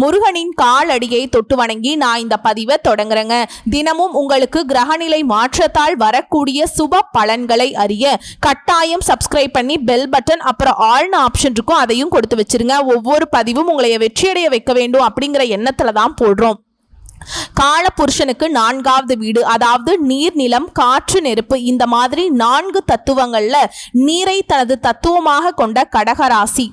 முருகனின் காலடியை தொட்டு வணங்கி நான் இந்த பதிவை தொடங்குறேங்க. தினமும் உங்களுக்கு கிரகநிலை மாற்றத்தால் வரக்கூடிய சுப பலன்களை அறிய கட்டாயம் சப்ஸ்கிரைப் பண்ணி பெல் பட்டன் அப்புறம் ஆள்னு ஆப்ஷன் இருக்கும் அதையும் கொடுத்து வச்சிருங்க. ஒவ்வொரு பதிவும் உங்களை வெற்றியடைய வைக்க வேண்டும் அப்படிங்கிற எண்ணத்துல தான் போடுறோம். கால புருஷனுக்கு நான்காவது வீடு அதாவது நீர் நிலம் காற்று நெருப்பு இந்த மாதிரி நான்கு தத்துவங்கள்ல நீரை தனது தத்துவமாக கொண்ட கடகராசி.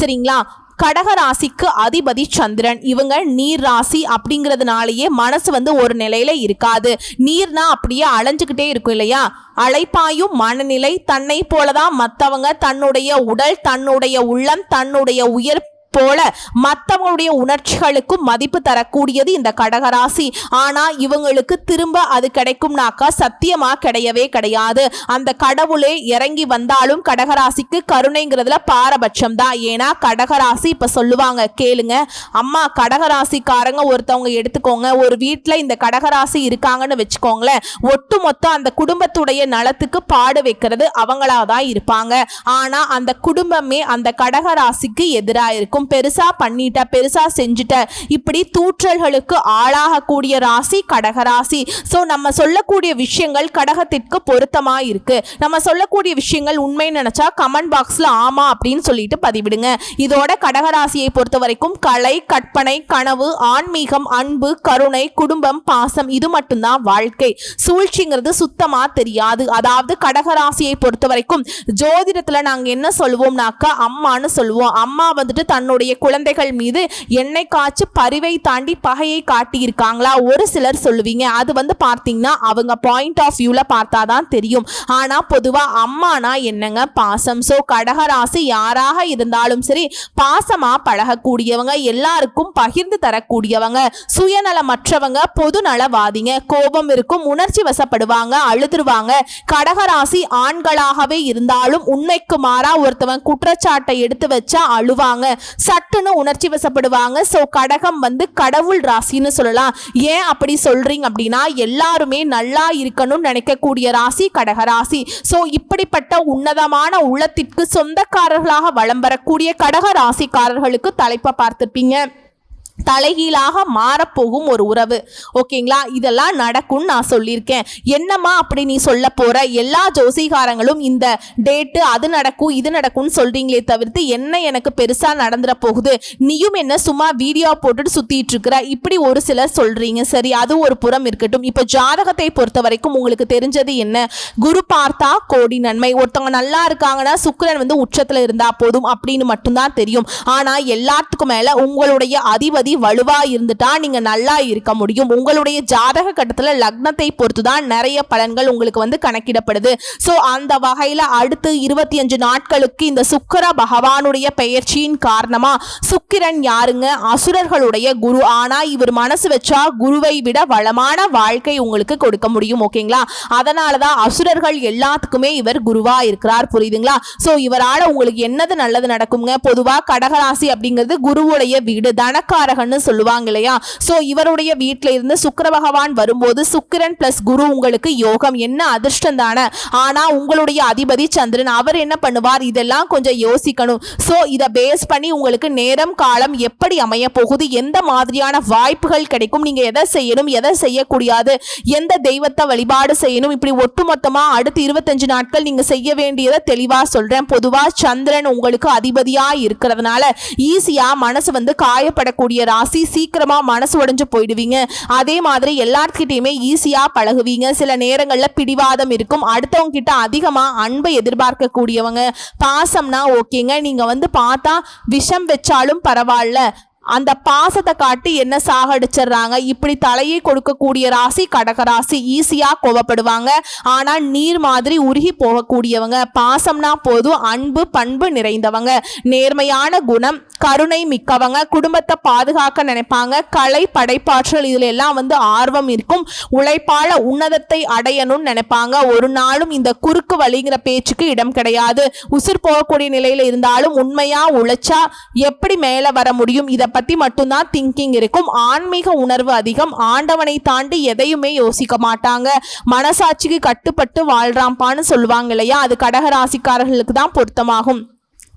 சரிங்களா? கடக ராசிக்கு அதிபதி சந்திரன். இவங்க நீர் ராசி அப்படிங்கிறதுனாலயே மனசு வந்து ஒரு நிலையில இருக்காது. நீர்னா அப்படியே அலைஞ்சுக்கிட்டே இருக்கும் இல்லையா? அழைப்பாயும் மனநிலை தன்னை போலதான் மற்றவங்க தன்னுடைய உடல் தன்னுடைய உள்ளம் தன்னுடைய உயர் போல மற்றவங்களுடைய உணர்ச்சிகளுக்கும் மதிப்பு தரக்கூடியது இந்த கடகராசி. ஆனா இவங்களுக்கு திரும்ப அது கிடைக்கும்னாக்கா சத்தியமா கிடையவே கிடையாது. அந்த கடவுளே இறங்கி வந்தாலும் கடகராசிக்கு கருணைங்கிறதுல பாரபட்சம் தான். ஏன்னா கடகராசி இப்ப சொல்லுவாங்க கேளுங்க அம்மா கடகராசிக்காரங்க ஒருத்தவங்க எடுத்துக்கோங்க. ஒரு வீட்டில் இந்த கடகராசி இருக்காங்கன்னு வச்சுக்கோங்களேன். ஒட்டு மொத்தம் அந்த குடும்பத்துடைய நலத்துக்கு பாடு வைக்கிறது அவங்களாதான் இருப்பாங்க. ஆனா அந்த குடும்பமே அந்த கடகராசிக்கு எதிராக இருக்கும். பெருசா பண்ணிட்ட பெருசா செஞ்சுட்ட. இப்படி தூற்றல்களுக்கு ஆளாகக்கூடிய ராசி கடகராசி ஸோ நம்ம சொல்லக்கூடிய விஷயங்கள் கடகத்திற்கு பொருத்தமா இருக்கு. நம்ம சொல்லக்கூடிய விஷயங்கள் உண்மை நினைச்சா கமெண்ட் பாக்ஸ்ல ஆமா அப்படின்னு சொல்லிட்டு பதிவிடுங்க. இதோட கடகராசியை பொறுத்த வரைக்கும் கலை கற்பனை கனவு ஆன்மீகம் அன்பு கருணை குடும்பம் பாசம் இது மட்டும்தான் வாழ்க்கை. சூழ்ச்சிங்கிறது சுத்தமா தெரியாது. அதாவது கடகராசியை பொறுத்த வரைக்கும் ஜோதிடத்துல நாங்க என்ன சொல்லுவோம்னாக்கா அம்மான்னு சொல்லுவோம். அம்மா வந்துட்டு தன்னுடைய குழந்தைகள் மீது எண்ணெய் காய்ச்சி பரிவை தாண்டி பகையை காட்டியிருக்காங்களா? ஒரு சிலர் சொல்லுவீங்க. அது வந்து பார்த்தீங்கன்னா அவங்க பாயிண்ட் ஆஃப் வியூவில் பார்த்தா தான் தெரியும். ஆனால் பொதுவாக அம்மானா என்னங்க? பாசம். ஸோ கடகராசி யாராக இருந்தாலும் சரி பாசமாக பழகக்கூடியவங்க எல்லாருக்கும் பகிர்ந்து தரக்கூடியவங்க சுயநலமற்றவங்க பொதுநலவாதிங்க கோபம் இருக்கும் உணர்ச்சி வசப்படுவாங்க அழுதுருவாங்க. கடகராசி ஆண்களாகவே இருந்தாலும் உண்மைக்கு மாறா ஒருத்தவன் குற்றச்சாட்டை எடுத்து வச்சா அழுவாங்க. சட்டுன்னு உணர்ச்சி வசப்படுவாங்க. ஸோ கடகம் வந்து கடவுள் ராசின்னு சொல்லலாம். ஏன் அப்படி சொல்றீங்க அப்படின்னா எல்லாருமே நல்லா இருக்கணும்னு நினைக்கக்கூடிய ராசி கடக ராசி. ஸோ இப்படிப்பட்ட உன்னதமான உள்ளத்திற்கு சொந்தக்காரர்களாக வலம் வரக்கூடிய கடக ராசிக்காரர்களுக்கு தலைப்பை பார்த்துருப்பீங்க. தலைகீழாக மாறப்போகும் ஒரு உறவு. ஓகேங்களா? இதெல்லாம் நடக்கும்னு நான் சொல்லியிருக்கேன். என்னம்மா அப்படி நீ சொல்ல போற? எல்லா ஜோசிகாரங்களும் இந்த டேட்டு அது நடக்கும் இது நடக்கும்னு சொல்றீங்களே தவிர்த்து என்ன எனக்கு பெருசா நடந்துட போகுது? நீயும் என்ன சும்மா வீடியோ போட்டுட்டு சுத்திட்டு இருக்கிற? இப்படி ஒரு சிலர் சொல்றீங்க. சரி அது ஒரு புறம் இருக்கட்டும். இப்போ ஜாதகத்தை பொறுத்த வரைக்கும் உங்களுக்கு தெரிஞ்சது என்ன? குரு பார்த்தா கோடி நன்மை. ஒருத்தவங்க நல்லா இருக்காங்கன்னா சுக்கரன் வந்து உச்சத்துல இருந்தா போதும் அப்படின்னு மட்டும்தான் தெரியும். ஆனா எல்லாத்துக்கும் மேல உங்களுடைய அதிபதி வலுவா இருந்துட்டா நீங்க நல்லா இருக்க முடியும். உங்களுடைய ஜாதக கட்டத்துல லக்னத்தை பொறுத்து தான் நிறைய பலன்கள் உங்களுக்கு வந்து கணக்கிடப்படுது. ஸோ அந்த வகையில அடுத்து இருபத்தி அஞ்சு நாட்களுக்கு இந்த சுக்கிர பகவானுடைய பெயர்ச்சியின் காரணமா சுக்கிரன் யாருங்க? அசுரர்களுடைய குரு. ஆனா இவர் மனசு வச்சா குருவை விட வளமான வாழ்க்கை உங்களுக்கு கொடுக்க முடியும் ஓகேங்களா? அதனாலதான் அசுரர்கள் எல்லாத்துக்குமே இவர் குருவா இருக்கிறார் புரியுதுங்களா? ஸோ இவரால உங்களுக்கு என்னது நல்லது நடக்குங்க? பொதுவா கடகராசி அப்படிங்கிறது குருவுடைய வீடு. தனக்காரகன்னு சொல்லுவாங்க இல்லையா? ஸோ இவருடைய வீட்டில இருந்து சுக்கர பகவான் வரும்போது சுக்கிரன் பிளஸ் குரு உங்களுக்கு யோகம் என்ன அதிர்ஷ்டம் தானே? ஆனா உங்களுடைய அதிபதி சந்திரன் அவர் என்ன பண்ணுவார்? இதெல்லாம் கொஞ்சம் யோசிக்கணும். ஸோ இதை பேஸ் பண்ணி உங்களுக்கு நேரம் காலம் எப்படி அமைய போகுது எந்த மாதிரியான வாய்ப்புகள் கிடைக்கும்? நீங்க எதை செய்யணும்? எதை செய்யக்கூடாது? எந்த தெய்வத்தை வழிபாடு செய்யணும்? இப்படி ஒட்டுமொத்தமா அடுத்து இருபத்தஞ்சு நாட்கள் நீங்க செய்ய வேண்டியதை தெளிவா சொல்றேன். பொதுவா சந்திரன் உங்களுக்கு அதிபதியா இருக்கிறதுனால ஈஸியா மனசு வந்து காயப்படக்கூடிய ராசி சீக்கிரமா மனசு உடைஞ்சு போயிடுவீங்க. அதே மாதிரி எல்லார்கிட்டயுமே ஈஸியா பழகுவீங்க. சில நேரங்கள்ல பிடிவாதம் இருக்கும். அடுத்தவங்க கிட்ட அதிகமா அன்பை எதிர்பார்க்கக்கூடியவங்க. பாசம்னா ஓகேங்க. நீங்க வந்து பார்த்தா விஷம் வச்சாலும் பரவாயில்ல. அந்த பாசத்தை காட்டி என்ன சாகடிச்சிடுறாங்க? இப்படி தலையை கொடுக்கக்கூடிய ராசி கடக ராசி கோவப்படுவாங்க. ஆனால் நீர் மாதிரி உருகி போகக்கூடியவங்க. பாசம்னா போதும் அன்பு பண்பு நிறைந்தவங்க. நேர்மையான குணம் கருணை மிக்கவங்க குடும்பத்தை பாதுகாக்க நினைப்பாங்க. கலை படைப்பாற்றல் இதில் எல்லாம் வந்து ஆர்வம் இருக்கும். உழைப்பால உன்னதத்தை அடையணும்னு நினைப்பாங்க. ஒரு நாளும் இந்த குறுக்கு வழிங்கிற பேச்சுக்கு இடம் கிடையாது. உசுர் போகக்கூடிய நிலையில் இருந்தாலும் உண்மையாக உழைச்சா எப்படி மேலே வர முடியும்? இதை பத்தி மட்டும்தான் திங்கிங் இருக்கும். ஆன்மீக உணர்வு அதிகம். ஆண்டவனை தாண்டி எதையுமே யோசிக்க மாட்டாங்க. மனசாட்சிக்கு கட்டுப்பட்டு வாழ்றாம்பான்னு சொல்லுவாங்க இல்லையா? அது கடக ராசிக்காரர்களுக்கு தான் பொருத்தமாகும்.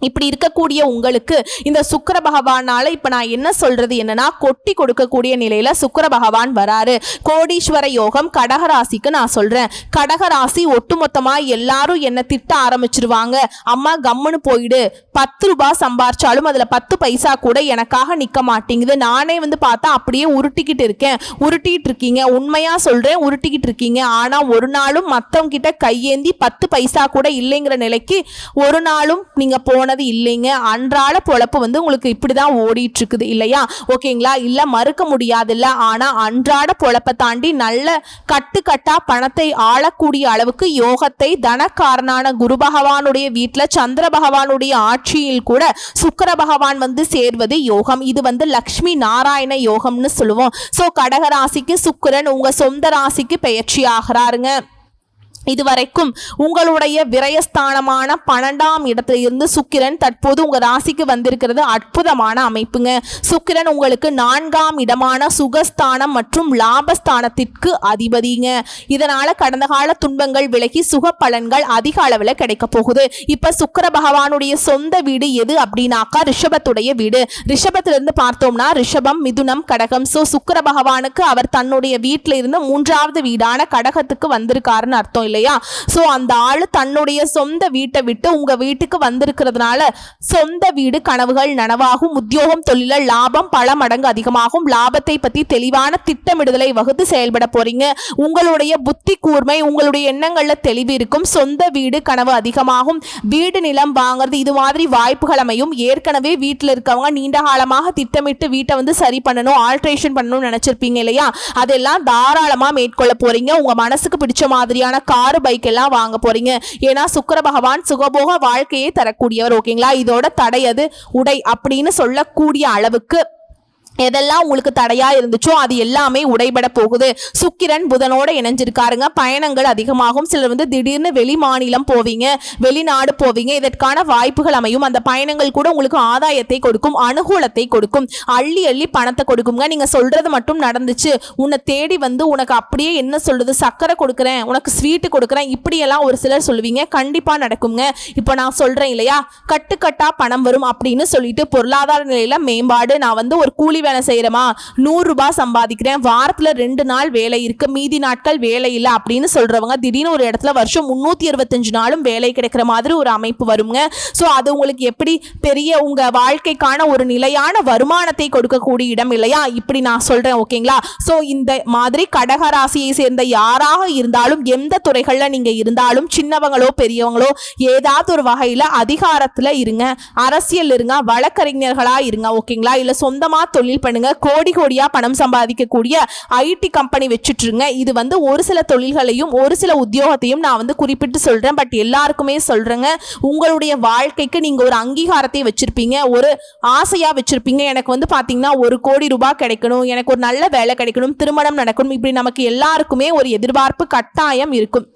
இப்படி இருக்கக்கூடிய உங்களுக்கு இந்த சுக்கர பகவானால இப்ப நான் என்ன சொல்றது? என்னன்னா கொட்டி கொடுக்கக்கூடிய நிலையில சுக்கர பகவான் வராரு. கோடீஸ்வர யோகம் கடகராசிக்கு நான் சொல்றேன். கடகராசி ஒட்டுமொத்தமா எல்லாரும் என்ன திட்ட ஆரம்பிச்சிருவாங்க? அம்மா கம்முன்னு போயிடு. பத்து ரூபாய் சம்பாரிச்சாலும் அதுல பத்து பைசா கூட எனக்காக நிக்க மாட்டேங்குது. நானே வந்து பார்த்தா அப்படியே உருட்டிக்கிட்டு இருக்கேன். உருட்டிக்கிட்டு இருக்கீங்க. உண்மையா சொல்றேன் உருட்டிக்கிட்டு இருக்கீங்க. ஆனா ஒரு நாளும் மத்தவங்க கிட்ட கையேந்தி பத்து பைசா கூட இல்லைங்கிற நிலைக்கு ஒரு நாளும் நீங்க போனது இல்லைங்க. அன்றாட பொழப்பு வந்து உங்களுக்கு இப்படி தான் ஓடிட்டு இருக்குது இல்லையா? ஓகேங்களா? இல்லை மறுக்க முடியாதுல்ல. ஆனால் அன்றாட பொழப்பை தாண்டி நல்ல கட்டுக்கட்டா பணத்தை ஆளக்கூடிய அளவுக்கு யோகத்தை தனக்காரனான குரு பகவானுடைய வீட்டில் சந்திர பகவானுடைய ஆட்சியில் கூட சுக்கர பகவான் வந்து சேர்வது யோகம். இது வந்து லக்ஷ்மி நாராயண யோகம்னு சொல்லுவோம். ஸோ கடக ராசிக்கு உங்கள் சொந்த ராசிக்கு பெயர்ச்சி ஆகிறாருங்க. இதுவரைக்கும் உங்களுடைய விரயஸ்தானமான பன்னெண்டாம் இடத்துல இருந்து சுக்கிரன் தற்போது உங்கள் ராசிக்கு வந்திருக்கிறது அற்புதமான அமைப்புங்க. சுக்கிரன் உங்களுக்கு நான்காம் இடமான சுகஸ்தானம் மற்றும் லாபஸ்தானத்திற்கு அதிபதிங்க. இதனால கடந்த கால துன்பங்கள் விலகி சுக பலன்கள் அதிக அளவில் கிடைக்க போகுது. இப்ப சுக்கர பகவானுடைய சொந்த வீடு எது அப்படின்னாக்கா ரிஷபத்துடைய வீடு. ரிஷபத்திலிருந்து பார்த்தோம்னா ரிஷபம் மிதுனம் கடகம். ஸோ சுக்கர பகவானுக்கு அவர் தன்னுடைய வீட்டில இருந்து மூன்றாவது வீடான கடகத்துக்கு வந்திருக்காருன்னு அர்த்தம் இல்லையா? ஸோ அந்த ஆள் தன்னுடைய சொந்த வீட்டை விட்டு உங்க வீட்டுக்கு வந்திருக்கிறதுனால சொந்த வீடு கனவுகள் நனவாகும் உத்தியோகம் தொழில லாபம் பல மடங்கு அதிகமாகும். லாபத்தை பற்றி தெளிவான திட்டமிடுதலை வகுத்து செயல்பட போறீங்க. உங்களுடைய புத்தி கூர்மை உங்களுடைய எண்ணங்கள்ல தெளிவு இருக்கும். சொந்த வீடு கனவு அதிகமாகும். வீடு நிலம் வாங்குறது இது மாதிரி வாய்ப்புகள் அமையும். ஏற்கனவே வீட்டில் இருக்கவங்க நீண்ட காலமாக திட்டமிட்டு வீட்டை வந்து சரி பண்ணணும் ஆல்ட்ரேஷன் பண்ணணும்னு நினைச்சிருப்பீங்க இல்லையா? அதெல்லாம் தாராளமாக மேற்கொள்ள போறீங்க. உங்க மனசுக்கு பிடிச்ச மாதிரியான காரு பைக் எல்லாம் வாங்க போறீங்க. ஏன்னா சுக்கர பகவான் சுகபோக வாழ்க்கையை தரக்கூடியவர் ஓகேங்களா இதோட தடை அது. உடை அப்படின்னு சொல்லக்கூடிய அளவுக்கு எதெல்லாம் உங்களுக்கு தடையா இருந்துச்சோ அது எல்லாமே உடைபட போகுது. சுக்கிரன் புதனோட இணைஞ்சிருக்காருங்க. பயணங்கள் அதிகமாகும். சிலர் வந்து திடீர்னு வெளி மாநிலம் போவீங்க வெளிநாடு போவீங்க. இதற்கான வாய்ப்புகள் அமையும். அந்த பயணங்கள் கூட உங்களுக்கு ஆதாயத்தை கொடுக்கும் அனுகூலத்தை கொடுக்கும். அள்ளி அள்ளி பணத்தை கொடுக்குங்க. நீங்க சொல்றது மட்டும் நடந்துச்சு. உன்னை தேடி வந்து உனக்கு அப்படியே என்ன சொல்றது சக்கரை கொடுக்குறேன் உனக்கு ஸ்வீட்டு கொடுக்குறேன். இப்படியெல்லாம் ஒரு சிலர் சொல்லுவீங்க. கண்டிப்பா நடக்குங்க. இப்போ நான் சொல்றேன் இல்லையா? கட்டுக்கட்டா பணம் வரும் அப்படின்னு சொல்லிட்டு பொருளாதார நிலையில மேம்பாடு. நான் வந்து ஒரு கூலி வேலை நூறு நூறுரூபா சம்பாதிக்கிறேன். வாரத்தில் ரெண்டு நாள் வேலை இருக்கு. மீதி நாட்கள் வேலை இல்லை அப்படின்னு சொல்கிறவங்க திடீர்னு ஒரு இடத்துல வருஷம் முந்நூற்றி இருபத்தஞ்சு நாளும் வேலை கிடைக்கிற மாதிரி ஒரு அமைப்பு வருங்க. ஸோ அது உங்களுக்கு எப்படி பெரிய உங்கள் வாழ்க்கைக்கான ஒரு நிலையான வருமானத்தை கொடுக்கக்கூடிய இடம் இல்லையா? இப்படி நான் சொல்கிறேன் ஓகேங்களா? ஸோ இந்த மாதிரி கடக ராசியை சேர்ந்த யாராக இருந்தாலும் எந்த துறைகளில் நீங்கள் இருந்தாலும் சின்னவங்களோ பெரியவங்களோ ஏதாவது ஒரு வகையில் அதிகாரத்தில் இருங்க. அரசியல் இருங்க. வழக்கறிஞர்களாக இருங்க ஓகேங்களா? இல்லை சொந்தமாக தொழில் பண்ணுங்க. கோடி கோடியா பணம் சம்பாதிக்கக்கூடிய ஐடி கம்பெனி வச்சுட்ருங்க. இது வந்து ஒரு சில தொழில்களையும் ஒரு சில உத்தியோகத்தையும் நான் வந்து குறிப்பிட்டு சொல்றேன். பட் எல்லாருக்குமே சொல்றேங்க. உங்களுடைய வாழ்க்கைக்கு நீங்க ஒரு அங்கீகாரத்தை வச்சிருப்பீங்க. ஒரு ஆசையா வச்சிருப்பீங்க. எனக்கு வந்து பாத்தீங்கன்னா ஒரு கோடி ரூபாய் கிடைக்கணும். எனக்கு ஒரு நல்ல வேலை கிடைக்கணும். திருமணம் நடக்கணும். இப்படி நமக்கு எல்லாருக்குமே ஒரு எதிர்பார்ப்பு கட்டாயம் இருக்கும்.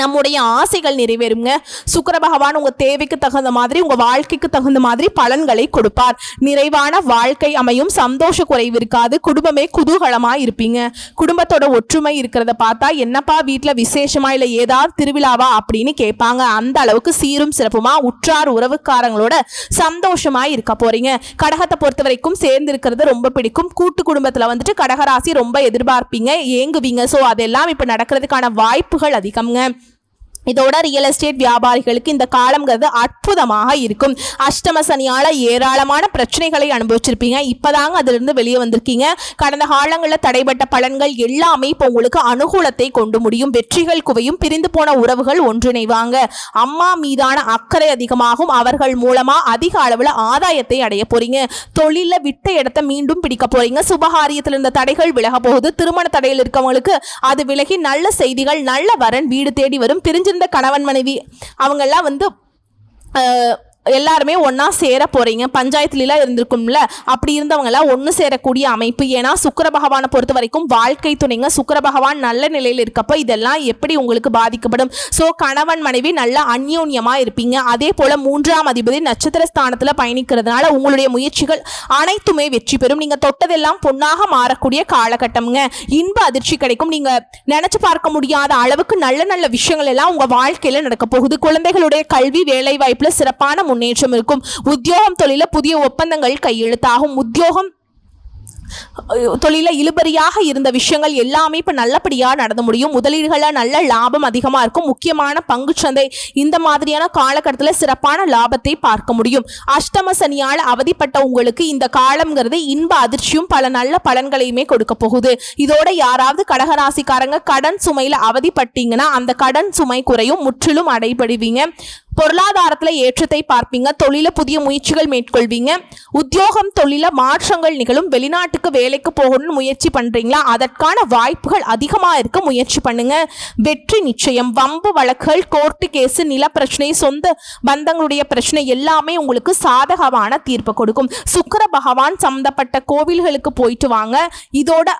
நம்முடைய ஆசைகள் நிறைவேறுங்க. சுக்கர பகவான் உங்க தேவைக்கு தகுந்த மாதிரி உங்க வாழ்க்கைக்கு தகுந்த மாதிரி பலன்களை கொடுப்பார். நிறைவான வாழ்க்கை அமையும் சந்தோஷ குறைவு இருக்காது குடும்பமே குதூகலமா இருப்பீங்க. குடும்பத்தோட ஒற்றுமை இருக்கிறத பார்த்தா என்னப்பா வீட்டில் விசேஷமா இல்லை ஏதாவது திருவிழாவா அப்படின்னு கேட்பாங்க. அந்த அளவுக்கு சீரும் சிறப்புமா உற்றார் உறவுக்காரங்களோட சந்தோஷமா இருக்க போறீங்க. கடகத்தை பொறுத்த வரைக்கும் சேர்ந்து இருக்கிறது ரொம்ப பிடிக்கும். கூட்டு குடும்பத்துல வந்துட்டு கடகராசி ரொம்ப எதிர்பார்ப்பீங்க ஏங்குவீங்க. ஸோ அதெல்லாம் இப்போ நடக்கிறதுக்கான வாய்ப்புகள் அதிகம்ங்க. இதோட ரியல் எஸ்டேட் வியாபாரிகளுக்கு இந்த காலம்ங்கிறது அற்புதமாக இருக்கும். அஷ்டம சனியால ஏராளமான பிரச்சனைகளை அனுபவிச்சிருப்பீங்க. இப்போதாங்க அதிலிருந்து வெளியே வந்திருக்கீங்க. கடந்த காலங்களில் தடைப்பட்ட பலன்கள் எல்லாமே இப்போ உங்களுக்கு அனுகூலத்தை கொண்டு முடியும். வெற்றிகள் குவையும் பிரிந்து போன உறவுகள் ஒன்றிணைவாங்க. அம்மா மீதான அக்கறை அதிகமாகும். அவர்கள் மூலமாக அதிக அளவில் ஆதாயத்தை அடைய போறீங்க. தொழிலில் விட்ட இடத்த மீண்டும் பிடிக்க போறீங்க. சுபகாரியத்தில் இருந்த தடைகள் விலக போகுது. திருமண தடையில் இருக்கவங்களுக்கு அது விலகி நல்ல செய்திகள் நல்ல வரன் வீடு தேடி வரும். பிரிஞ்சு பிரிஞ்சிருந்த கணவன் மனைவி அவங்கெல்லாம் வந்து எல்லாருமே ஒன்றா சேர போகிறீங்க பஞ்சாயத்துலலாம் இருந்திருக்கும்ல அப்படி இருந்தவங்களாம் ஒன்று சேரக்கூடிய அமைப்பு. ஏன்னா சுக்கர பகவானை பொறுத்த வரைக்கும் வாழ்க்கை துணைங்க. சுக்கர பகவான் நல்ல நிலையில் இருக்கப்போ இதெல்லாம் எப்படி உங்களுக்கு பாதிக்கப்படும்? ஸோ கணவன் மனைவி நல்ல அந்யோன்யமாக இருப்பீங்க. அதே போல் மூன்றாம் அதிபதி நட்சத்திர ஸ்தானத்தில் பயணிக்கிறதுனால உங்களுடைய முயற்சிகள் அனைத்துமே வெற்றி பெறும். நீங்கள் தொட்டதெல்லாம் பொன்னாக மாறக்கூடிய காலகட்டம்ங்க. இன்ப அதிர்ச்சி கிடைக்கும். நீங்கள் நினச்சி பார்க்க முடியாத அளவுக்கு நல்ல நல்ல விஷயங்கள் எல்லாம் உங்கள் வாழ்க்கையில் நடக்க போகுது. குழந்தைகளுடைய கல்வி வேலை வாய்ப்பில் சிறப்பான முன்னேற்றம் இருக்கும் உத்தியோகம் தொழில புதிய ஒப்பந்தங்கள் கையெழுத்தாகும். உத்தியோகம் தொழில இழுபறியாக இருந்த விஷயங்கள் எல்லாமே இப்போ நல்லபடியாக நடந்து முடியும். முதலீடுகளில் நல்ல லாபம் அதிகமாக இருக்கும். முக்கியமான பங்குச்சந்தை இந்த மாதிரியான காலகட்டத்தில் சிறப்பான லாபத்தை பார்க்க முடியும். அஷ்டம சனியால் அவதிப்பட்ட உங்களுக்கு இந்த காலம்ங்கிறது இன்ப அதிர்ச்சியும் பல நல்ல பலன்களையுமே கொடுக்க போகுது. இதோட யாராவது கடகராசிக்காரங்க கடன் சுமையில் அவதிப்பட்டீங்கன்னா அந்த கடன் சுமை குறையும் முற்றிலும் அடைபடுவீங்க. பொருளாதாரத்துல ஏற்றத்தை பார்ப்பீங்க. தொழில புதிய முயற்சிகள் மேற்கொள்வீங்க. உத்தியோகம் தொழில மாற்றங்கள் நிகழும். வெளிநாட்டுக்கு வேலைக்கு போகணும்னு முயற்சி பண்றீங்களா? அதற்கான வாய்ப்புகள் அதிகமா இருக்க முயற்சி பண்ணுங்க. வெற்றி நிச்சயம். வம்பு வழக்குகள் கோர்ட்டு கேஸ் நில பிரச்சனை சொந்த பந்தங்களுடைய பிரச்சனை எல்லாமே உங்களுக்கு சாதகமான தீர்ப்பு கொடுக்கும். சுக்கர பகவான் சம்பந்தப்பட்ட கோவில்களுக்கு போயிட்டு வாங்க. இதோட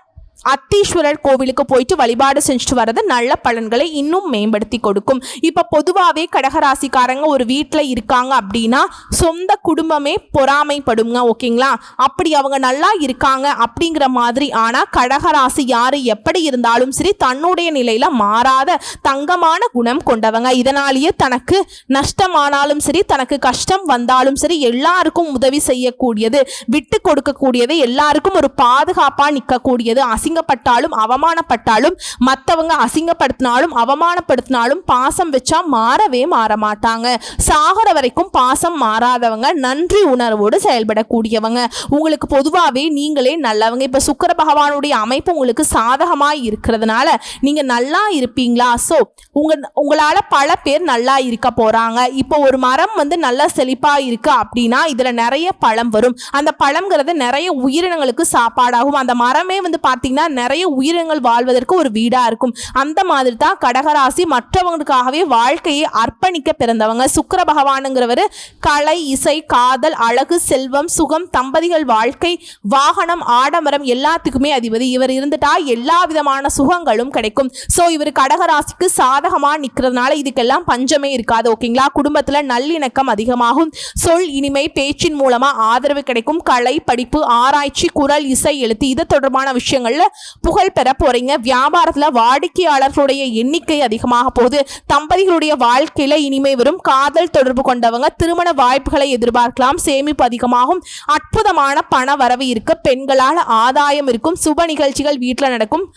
அத்தீஸ்வரர் கோவிலுக்கு போயிட்டு வழிபாடு செஞ்சுட்டு வர்றது நல்ல பலன்களை இன்னும் மேம்படுத்தி கொடுக்கும். இப்போ பொதுவாகவே கடகராசிக்காரங்க ஒரு வீட்டில் இருக்காங்க அப்படின்னா சொந்த குடும்பமே பொறாமைப்படுங்க ஓகேங்களா? அப்படி அவங்க நல்லா இருக்காங்க அப்படிங்கிற மாதிரி ஆனால் கடகராசி யார் எப்படி இருந்தாலும் சரி தன்னுடைய நிலையில் மாறாத தங்கமான குணம் கொண்டவங்க. இதனாலேயே தனக்கு நஷ்டமானாலும் சரி தனக்கு கஷ்டம் வந்தாலும் சரி எல்லாருக்கும் உதவி செய்யக்கூடியது விட்டு கொடுக்கக்கூடியது எல்லாருக்கும் ஒரு பாதுகாப்பாக நிற்கக்கூடியது அசிங்கப்பட்டாலும் அவமானப்பட்டாலும் மற்றவங்க அசிங்கப்படுத்தினாலும் அவமானப்படுத்தினாலும் பாசம் வச்சா மாறவே மாற மாட்டாங்க சாகர வரைக்கும் பாசம் மாறாதவங்க நன்றி உணர்வோடு செயல்படக்கூடியவங்க. உங்களுக்கு பொதுவாகவே நீங்களே நல்லவங்க. இப்போ சுக்கர பகவானுடைய அமைப்பு உங்களுக்கு சாதகமாக இருக்கிறதுனால நீங்கள் நல்லா இருப்பீங்களா? ஸோ உங்கள் உங்களால் பல பேர் நல்லா இருக்க போகிறாங்க இப்போ ஒரு மரம் வந்து நல்லா செழிப்பாக இருக்கு அப்படின்னா இதில் நிறைய பழம் வரும். அந்த பழங்கிறது நிறைய உயிரினங்களுக்கு சாப்பாடாகும். அந்த மரமே வந்து பார்த்தீங்கன்னா நிறைய உயிரினங்கள் வாழ்வதற்கு ஒரு வீடாக இருக்கும். அந்த மாதிரி தான் கடகராசி மற்றவங்களுக்காகவே வாழ்க்கையை அர்ப்பணிக்க பிறந்தவங்க. சுக்கர பகவானுங்கிறவர் கலை இசை காதல் அழகு செல்வம் சுகம் தம்பதிகள் வாழ்க்கை வாகனம் ஆடம்பரம் எல்லாத்துக்குமே அதிபதி. இவர் இருந்துட்டா எல்லா விதமான சுகங்களும் கிடைக்கும். ஸோ இவர் கடகராசிக்கு சாதகமாக நிற்கிறதுனால இதுக்கெல்லாம் பஞ்சமே இருக்காது ஓகேங்களா? குடும்பத்தில் நல்லிணக்கம் அதிகமாகும். சொல் இனிமை பேச்சின் மூலமாக ஆதரவு கிடைக்கும். கலை படிப்பு ஆராய்ச்சி குரல் இசை எழுத்து இது தொடர்பான விஷயங்கள்ல புகழ் பெற போறீங்க. வியாபாரத்தில் வாடிக்கையாளர்களுடைய எண்ணிக்கை அதிகமாக போகுது. தம்பதிகளுடைய வாழ்க்கையில இனிமை வரும். காதல் தொடர்பு கொண்டவங்க திருமண வாய்ப்புகளை எதிர்பார்க்கலாம். சேமிப்பு அதிகமாகும். அற்புதமான பண வரவு இருக்க. பெண்களால் ஆதாயம் இருக்கும். சுப நிகழ்ச்சிகள் வீட்டில் நடக்கும்.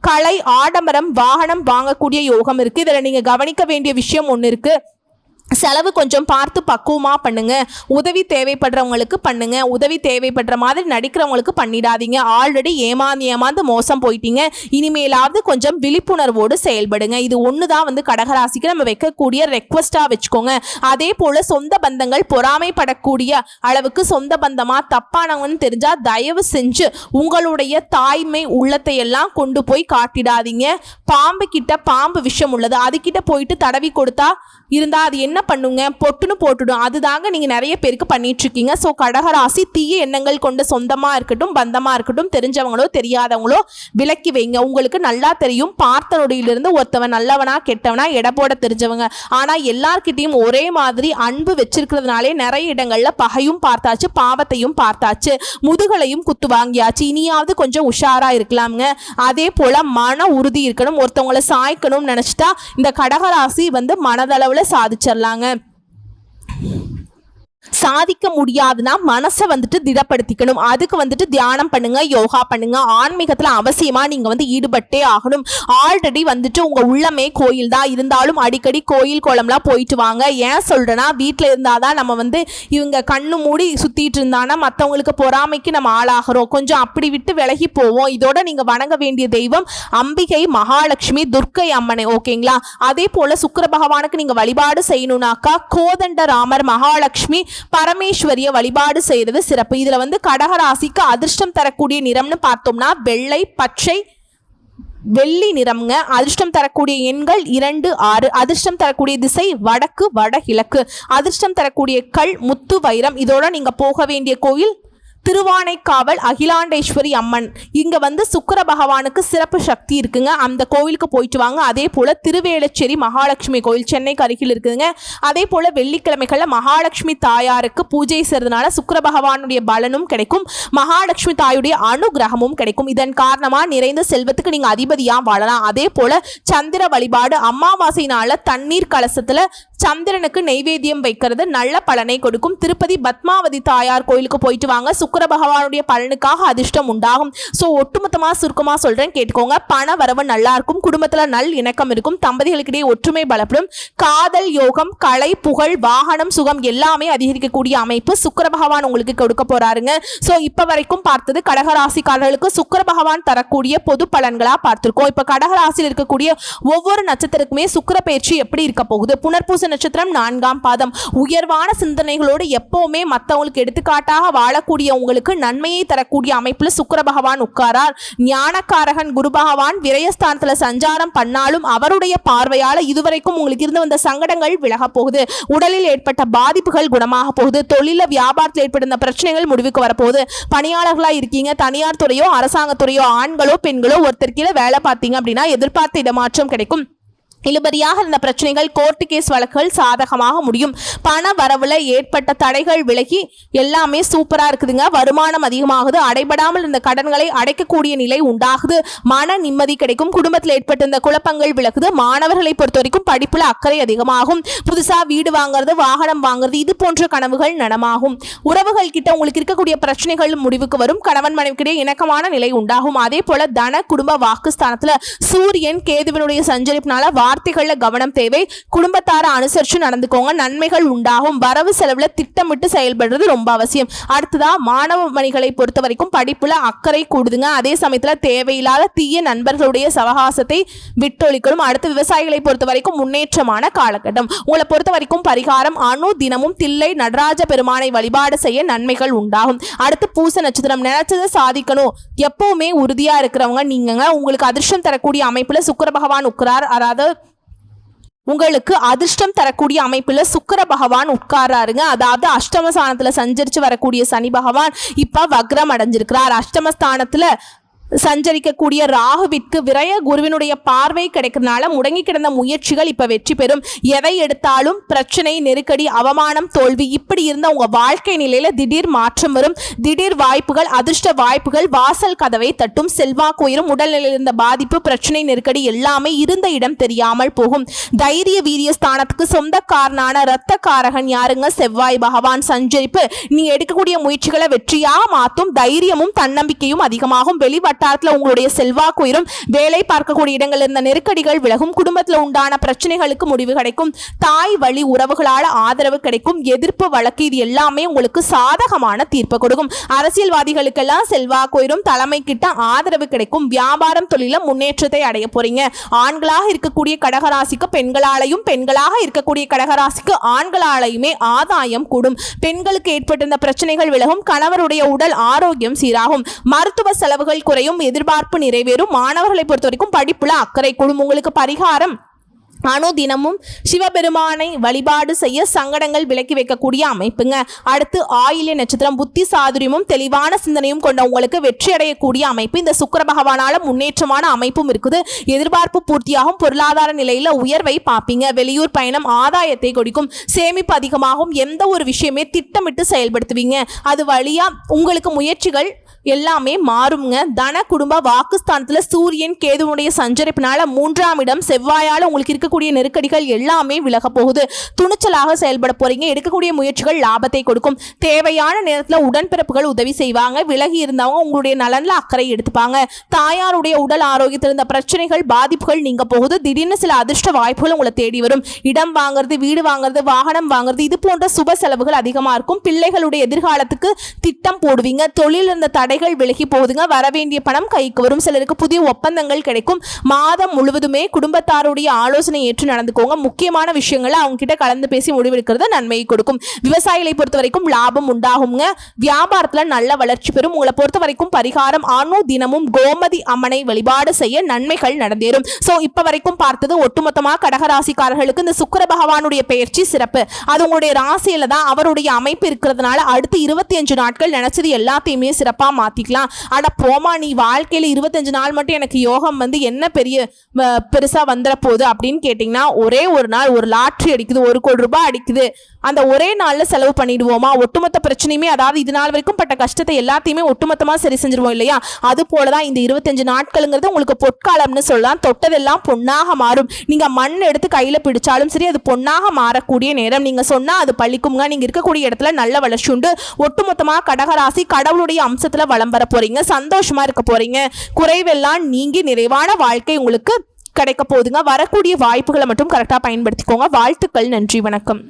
கலை ஆடம்பரம் வாகனம் வாங்கக்கூடிய யோகம் இருக்கு. இதில் நீங்க கவனிக்க வேண்டிய விஷயம் ஒன்று இருக்கு. செலவு கொஞ்சம் பார்த்து பக்குவமாக பண்ணுங்க. உதவி தேவைப்படுறவங்களுக்கு பண்ணுங்க. உதவி தேவைப்படுற மாதிரி நடிக்கிறவங்களுக்கு பண்ணிடாதீங்க. ஆல்ரெடி ஏமாந்து ஏமாந்து மோசம் போயிட்டீங்க. இனிமேலாவது கொஞ்சம் விழிப்புணர்வோடு செயல்படுங்க. இது ஒன்று தான் வந்து கடகராசிக்கு நம்ம வைக்கக்கூடிய ரெக்வஸ்டாக வச்சுக்கோங்க. அதே போல் சொந்த பந்தங்கள் பொறாமைப்படக்கூடிய அளவுக்கு சொந்த பந்தமாக தப்பானவங்கன்னு தெரிஞ்சால் தயவு செஞ்சு உங்களுடைய தாய்மை உள்ளத்தை எல்லாம் கொண்டு போய் காட்டிடாதீங்க. பாம்பு கிட்ட பாம்பு விஷம் உள்ளது. அதுக்கிட்ட போயிட்டு தடவி கொடுத்தா இருந்தால் அது என்ன பண்ணுங்க? பொட்டுன்னு போட்டுடும். அதுதாங்க நீங்கள் நிறைய பேருக்கு பண்ணிட்டு இருக்கீங்க ஸோ கடகராசி தீய எண்ணங்கள் கொண்ட சொந்தமாக இருக்கட்டும் பந்தமாக இருக்கட்டும் தெரிஞ்சவங்களோ தெரியாதவங்களோ விலக்கி வைங்க. உங்களுக்கு நல்லா தெரியும். பார்த்த நொடியிலிருந்து ஒருத்தவன் நல்லவனா கெட்டவனா எடப்போட போட தெரிஞ்சவங்க. ஆனால் எல்லார்கிட்டையும் ஒரே மாதிரி அன்பு வச்சிருக்கிறதுனாலே நிறைய இடங்களில் பகையும் பார்த்தாச்சு பாவத்தையும் பார்த்தாச்சு. முதுகலையும் குத்து வாங்கியாச்சு. இனியாவது கொஞ்சம் உஷாராக இருக்கலாமுங்க. அதே போல் மன உறுதி இருக்கணும். ஒருத்தவங்களை சாய்க்கணும்னு நினச்சிட்டா இந்த கடகராசி வந்து மனதளவில் சாதிச்சிடலாம். சொன்னாங்க. சாதிக்க முடியாதுன்னா மனசை வந்துட்டு திடப்படுத்திக்கணும். அதுக்கு வந்துட்டு தியானம் பண்ணுங்க யோகா பண்ணுங்க. ஆன்மீகத்துல அவசியமா நீங்க வந்து ஈடுபட்டே ஆகணும். ஆல்ரெடி வந்துட்டு உங்க உள்ளமே கோயில் தான். இருந்தாலும் அடிக்கடி கோயில் குளம்லாம் போயிட்டு வாங்க. ஏன் சொல்றேன்னா வீட்டில் இருந்தாதான் நம்ம வந்து இவங்க கண்ணு மூடி சுத்திட்டு இருந்தானா மற்றவங்களுக்கு பொறாமைக்கு நம்ம ஆளாகிறோம். கொஞ்சம் அப்படி விட்டு விலகி போவோம். இதோட நீங்க வணங்க வேண்டிய தெய்வம் அம்பிகை மகாலட்சுமி துர்க்கை அம்மனை ஓகேங்களா? அதே போல சுக்கர பகவானுக்கு நீங்க வழிபாடு செய்யணும்னாக்கா கோதண்ட ராமர் மகாலட்சுமி பரமேஸ்வரிய வழிபாடு செய்யறது சிறப்பு. இதுல வந்து கடகராசிக்கு அதிர்ஷ்டம் தரக்கூடிய நிறம்னு பார்த்தோம்னா வெள்ளை பச்சை வெள்ளி நிறம்ங்க. அதிர்ஷ்டம் தரக்கூடிய எண்கள் இரண்டு ஆறு. அதிர்ஷ்டம் தரக்கூடிய திசை வடக்கு வடகிழக்கு. அதிர்ஷ்டம் தரக்கூடிய கல் முத்து வைரம். இதோட நீங்க போக வேண்டிய கோயில் திருவானைக்காவல் அகிலாண்டேஸ்வரி அம்மன். இங்கே வந்து சுக்கர பகவானுக்கு சிறப்பு சக்தி இருக்குங்க. அந்த கோவிலுக்கு போயிட்டு வாங்க. அதே போல் திருவேலச்சேரி மகாலட்சுமி கோயில் சென்னைக்கு அருகில் இருக்குதுங்க. அதே போல் வெள்ளிக்கிழமைகளில் மகாலட்சுமி தாயாருக்கு பூஜை செய்கிறதுனால சுக்கர பகவானுடைய பலனும் கிடைக்கும். மகாலட்சுமி தாயுடைய அனுகிரகமும் கிடைக்கும். இதன் காரணமாக நிறைந்த செல்வத்துக்கு நீங்கள் அதிபதியாக வாழலாம். அதே போல் சந்திர வழிபாடு அமாவாசை தண்ணீர் கலசத்தில் சந்திரனுக்கு நெய்வேத்தியம் வைக்கிறது நல்ல பலனை கொடுக்கும். திருப்பதி பத்மாவதி தாயார் கோயிலுக்கு போயிட்டு வாங்க. சுக்கர பகவானுடைய பலனுக்காக அதிர்ஷ்டம் உண்டாகும். ஸோ ஒட்டுமொத்தமா சுருக்கமா சொல்றேன் கேட்டுக்கோங்க. பண வரவு நல்லா இருக்கும். குடும்பத்துல நல் இணக்கம் இருக்கும். தம்பதிகளுக்கிடையே ஒற்றுமை பலப்படும். காதல் யோகம் கலை புகழ் வாகனம் சுகம் எல்லாமே அதிகரிக்கக்கூடிய அமைப்பு சுக்கர பகவான் உங்களுக்கு கொடுக்க போறாருங்க. ஸோ இப்ப வரைக்கும் பார்த்தது கடகராசிக்காரர்களுக்கு சுக்கர பகவான் தரக்கூடிய பொது பலன்களா பார்த்திருக்கோம். இப்ப கடகராசியில் இருக்கக்கூடிய ஒவ்வொரு நட்சத்திரக்குமே சுக்கர பயிற்சி எப்படி இருக்க போகுது? புனர்பூச நட்சத்திரம் நான்காம் பாதம். உயர்வான சிந்தனைகளோடு எப்பவுமே மற்றவங்களுக்கு எடுத்துக்காட்டாக வாழக்கூடிய உங்களுக்கு நன்மையை தரக்கூடிய அமைப்பில் சுக்கர பகவான் உட்காரார். ஞானக்காரகன் குரு பகவான் விரயஸ்தானத்தில் சஞ்சாரம் பண்ணாலும் அவருடைய பார்வையால் இதுவரைக்கும் உங்களுக்கு இருந்து வந்த சங்கடங்கள் விலகப் போகுது. உடலில் ஏற்பட்ட பாதிப்புகள் குணமாக போகுது. தொழில வியாபாரத்தில் ஏற்பட்ட பிரச்சனைகள் முடிவுக்கு வரப்போகுது. பணியாளர்களாக இருக்கீங்க. தனியார் துறையோ அரசாங்கத்துறையோ ஆண்களோ பெண்களோ ஒருத்தர் கீழே வேலை பார்த்தீங்க அப்படின்னா எதிர்பார்த்த இடமாற்றம் கிடைக்கும். இழுபறியாக இருந்த பிரச்சனைகள் கோர்ட்டு கேஸ் வழக்குகள் சாதகமாக முடியும். பண வரவுல ஏற்பட்ட தடைகள் விலகி எல்லாமே சூப்பரா இருக்குதுங்க. வருமானம் அதிகமாகுது. அடைபடாமல் இருந்த கடன்களை அடைக்கக்கூடிய நிலை உண்டாகுது. மன நிம்மதி கிடைக்கும். குடும்பத்தில் ஏற்பட்டிருந்த குழப்பங்கள் விலகுது. மாணவர்களை பொறுத்த வரைக்கும் படிப்புல அக்கறை அதிகமாகும். புதுசா வீடு வாங்குறது வாகனம் வாங்குறது இது போன்ற கனவுகள் நனமாகும். உறவுகள் கிட்ட உங்களுக்கு இருக்கக்கூடிய பிரச்சனைகள் முடிவுக்கு வரும். கணவன் மனைவிக்கிடையே இணக்கமான நிலை உண்டாகும். அதே போல தன குடும்ப வாக்குஸ்தானத்துல சூரியன் கேதுவினுடைய சஞ்சரிப்பினால வார்த்தைகள்ல கவனம் தேவை. குடும்பத்தார அனுசரிச்சு நடந்துக்கோங்க. நன்மைகள் உண்டாகும். வரவு செலவுல திட்டமிட்டு செயல்படுறது ரொம்ப அவசியம். அடுத்ததா மாணவ மணிகளை பொறுத்த வரைக்கும் படிப்புல அக்கறை கூடுதுங்க. அதே சமயத்துல தேவையில்லாத தீய நண்பர்களுடைய சவகாசத்தை விட்டொழிக்கணும். அடுத்து விவசாயிகளை பொறுத்த வரைக்கும் முன்னேற்றமான காலகட்டம். உங்களை பொறுத்த வரைக்கும் பரிகாரம் அணு தினமும் தில்லை நடராஜ பெருமானை வழிபாடு செய்ய நன்மைகள் உண்டாகும். அடுத்து பூச நட்சத்திரம். நினைச்சதை சாதிக்கணும். எப்பவுமே உறுதியா இருக்கிறவங்க நீங்க உங்களுக்கு அதிர்ஷ்டம் தரக்கூடிய அமைப்புல சுக்கர பகவான் உட்கிறார் அதாவது உங்களுக்கு அதிர்ஷ்டம் தரக்கூடிய அமைப்பில் சுக்கர பகவான் உட்காராருங்க. அதாவது அஷ்டமஸ்தானத்தில் சஞ்சரித்து வரக்கூடிய சனி பகவான் இப்போ வக்ரம் அடைஞ்சிருக்கிறார். அஷ்டமஸ்தானத்தில் சஞ்சரிக்கக்கூடிய ராகுவிற்கு விரய குருவினுடைய பார்வை கிடைக்கிறதுனால முடங்கி கிடந்த முயற்சிகள் இப்ப வெற்றி பெறும். எதை எடுத்தாலும் பிரச்சனை நெருக்கடி அவமானம் தோல்வி இப்படி இருந்த உங்க வாழ்க்கை நிலையில திடீர் மாற்றம் வரும். திடீர் வாய்ப்புகள் அதிர்ஷ்ட வாய்ப்புகள் வாசல் கதவை தட்டும் செல்வாக்கு உயரும் உடல்நிலையில் இருந்த பாதிப்பு பிரச்சனை நெருக்கடி எல்லாமே இருந்த இடம் தெரியாமல் போகும். தைரிய வீரிய ஸ்தானத்துக்கு சொந்தக்காரனான இரத்தக்காரகன் யாருங்க? செவ்வாய் பகவான் சஞ்சரிப்பு. நீ எடுக்கக்கூடிய முயற்சிகளை வெற்றியா மாத்தும் தைரியமும் தன்னம்பிக்கையும் அதிகமாகும். வெளிவட்ட வட்டாரத்துல உங்களுடைய செல்வாக்கு உயரும். வேலை பார்க்கக்கூடிய இடங்கள் இருந்த நெருக்கடிகள் விலகும். குடும்பத்தில் உண்டான பிரச்சனைகளுக்கு முடிவு கிடைக்கும். தாய் வழி உறவுகளால் ஆதரவு கிடைக்கும். எதிர்ப்பு வழக்கு இது எல்லாமே உங்களுக்கு சாதகமான தீர்ப்பு கொடுக்கும். அரசியல்வாதிகளுக்கெல்லாம் செல்வாக்கு உயரும். தலைமை கிட்ட ஆதரவு கிடைக்கும். வியாபாரம் தொழில முன்னேற்றத்தை அடைய போறீங்க. ஆண்களாக இருக்கக்கூடிய கடகராசிக்கு பெண்களாலையும் பெண்களாக இருக்கக்கூடிய கடகராசிக்கு ஆண்களாலையுமே ஆதாயம் கூடும். பெண்களுக்கு ஏற்பட்டிருந்த பிரச்சனைகள் விலகும். கணவருடைய உடல் ஆரோக்கியம் சீராகும். மருத்துவ செலவுகள் குறை எதிர்பார்ப்பு நிறைவேறும். மாணவர்களை பொறுத்த வரைக்கும் படிப்புல அக்கறை குழு உங்களுக்கு பரிகாரம் அனுதினமும் சிவபெருமானை வழிபாடு செய்ய சங்கடங்கள் விலக்கி வைக்கக்கூடிய அமைப்புங்க. அடுத்து ஆயில்ய நட்சத்திரம் புத்தி சாதுரியமும் தெளிவான சிந்தனையும் கொண்ட உங்களுக்கு வெற்றி அடையக்கூடிய அமைப்பு. இந்த சுக்கர பகவானால முன்னேற்றமான அமைப்பும் இருக்குது. எதிர்பார்ப்பு பூர்த்தியாகும். பொருளாதார நிலையில உயர்வை பார்ப்பீங்க. வெளியூர் பயணம் ஆதாயத்தை கொடுக்கும். சேமிப்பு அதிகமாகும். எந்த ஒரு விஷயமே திட்டமிட்டு செயல்படுத்துவீங்க. அது வழியா உங்களுக்கு முயற்சிகள் எல்லாமே மாறுங்க தன குடும்ப வாக்குஸ்தானத்துல சூரியன் கேதுவுடைய சஞ்சரிப்பினால மூன்றாம் இடம் செவ்வாயால உங்களுக்கு இருக்க இருக்கக்கூடிய நெருக்கடிகள் எல்லாமே விலக போகுது. துணிச்சலாக செயல்பட போறீங்க. எடுக்கக்கூடிய முயற்சிகள் லாபத்தை கொடுக்கும். தேவையான நேரத்தில் உடன்பிறப்புகள் உதவி செய்வாங்க. விலகி இருந்தவங்க உங்களுடைய நலனில் அக்கறை எடுத்துப்பாங்க. தாயாருடைய உடல் ஆரோக்கியத்தில் இருந்த பிரச்சனைகள் பாதிப்புகள் நீங்க போகுது. திடீர்னு சில அதிர்ஷ்ட வாய்ப்புகள் உங்களை தேடி வரும். இடம் வாங்குறது வீடு வாங்குறது வாகனம் வாங்குறது இது போன்ற சுப செலவுகள் அதிகமாக இருக்கும். பிள்ளைகளுடைய எதிர்காலத்துக்கு திட்டம் போடுவீங்க. தொழில் இருந்த தடைகள் விலகி போகுதுங்க. வர வேண்டிய பணம் கைக்கு வரும். சிலருக்கு புதிய ஒப்பந்தங்கள் கிடைக்கும். மாதம் முழுவதுமே குடும்பத்தாருடைய ஆலோசனை ஏற்று நடந்துக்கோங்க. முக்கியமான விஷயங்களை அவங்க கிட்ட கலந்து பேசி முடிவெடுக்கிறது நன்மையை கொடுக்கும். விவசாயிகளை பொறுத்த வரைக்கும் லாபம் உண்டாகுங்க. வியாபாரத்துல நல்ல வளர்ச்சி பெறும். உங்களை பொறுத்த வரைக்கும் பரிகாரம் அணு தினமும் கோமதி அம்மனை வழிபாடு செய்ய நன்மைகள் நடந்தேறும். சோ இப்போ வரைக்கும் பார்த்தது ஒட்டுமொத்தமாக கடகராசிக்காரர்களுக்கு இந்த சுக்கர பகவானுடைய பெயர்ச்சி சிறப்பு. அது உங்களுடைய ராசியில தான் அவருடைய அமைப்பு இருக்கிறதுனால அடுத்து இருபத்தி அஞ்சு நாட்கள் நினைச்சது எல்லாத்தையுமே சிறப்பாக மாத்திக்கலாம். ஆனா போமா நீ வாழ்க்கையில இருபத்தஞ்சு நாள் மட்டும் எனக்கு யோகம் வந்து என்ன பெரிய பெருசாக பெருசா வந்துட போகுது அப்படின்னு கேட்டிங்கன்னா ஒரே ஒரு நாள் ஒரு லாட்ரி அடிக்குது ஒரு கோடி ரூபாய் அடிக்குது. அந்த ஒரே நாளில் செலவு பண்ணிடுவோமா? ஒட்டுமொத்த பிரச்சனையுமே அதாவது இது நாள் வரைக்கும் பட்ட கஷ்டத்தை எல்லாத்தையுமே ஒட்டுமொத்தமாக சரி செஞ்சிருவோம் இல்லையா? அது போலதான் இந்த இருபத்தஞ்சு நாட்களுங்கிறது உங்களுக்கு பொற்காலம்னு சொல்லலாம். தொட்டதெல்லாம் பொன்னாக மாறும். நீங்கள் மண் எடுத்து கையில் பிடிச்சாலும் சரி அது பொன்னாக மாறக்கூடிய நேரம். நீங்கள் சொன்னால் அது பழிக்குங்க. நீங்கள் இருக்கக்கூடிய இடத்துல நல்ல வளர்ச்சி உண்டு. ஒட்டுமொத்தமாக கடகராசி கடவுளுடைய அம்சத்தில் வளம் வர போகிறீங்க சந்தோஷமாக இருக்க போகிறீங்க குறைவெல்லாம் நீங்கி நிறைவான வாழ்க்கை உங்களுக்கு கிடைக்க போகுதுங்க. வரக்கூடிய வாய்ப்புகளை மட்டும் கரெக்டாக பயன்படுத்திக்கோங்க. வாழ்த்துக்கள். நன்றி. வணக்கம்.